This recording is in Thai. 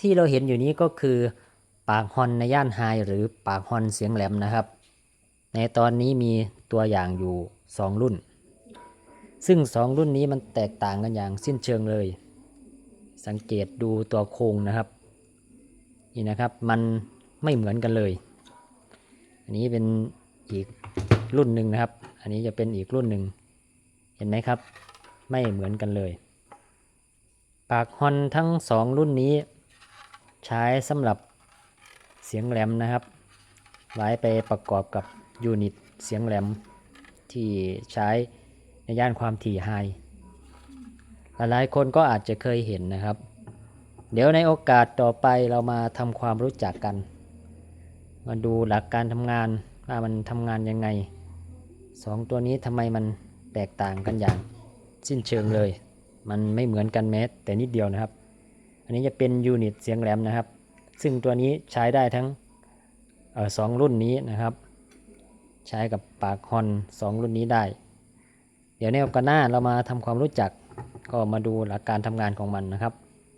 ที่เราเห็นอยู่นี้ก็คือปากฮอนในย่านไฮหรือปากฮอนเสียงแหลมนะครับ ในตอนนี้มีตัวอย่างอยู่ 2 รุ่น ซึ่ง 2 รุ่นนี้มันแตกต่างกันอย่างสิ้นเชิงเลย สังเกตดูตัวโครงนะครับ นี่นะครับมันไม่เหมือนกันเลย อันนี้เป็นอีกรุ่นหนึ่งนะครับ อันนี้จะเป็นอีกรุ่นหนึ่งเห็นไหมครับ ไม่เหมือนกันเลย ปากฮอนทั้งสองรุ่นนี้ ใช้สำหรับเสียงแหลมนะครับไว้ไปประกอบกับยูนิตเสียงแหลมที่ใช้ในย่านความถี่ไฮหลายๆคนก็อาจจะเคยเห็นนะครับ เดี๋ยวในโอกาสต่อไปเรามาทำความรู้จักกัน มาดูหลักการทำงานว่ามันทำงานยังไงสองตัวนี้ทำไมมันแตกต่างกันอย่างสิ้นเชิงเลย มันไม่เหมือนกันแม้แต่นิดเดียวนะครับ อันนี้จะเป็นยูนิตเสียงแหลมนะครับ ซึ่งตัวนี้ใช้ได้ทั้งออสองรุ่นนี้นะครับ ใช้กับปากฮอนสองรุ่นนี้ได้ เดี๋ยวในโอกาสหน้าเรามาทำความรู้จักก็มาดูหลักการทำงานของมันนะครับ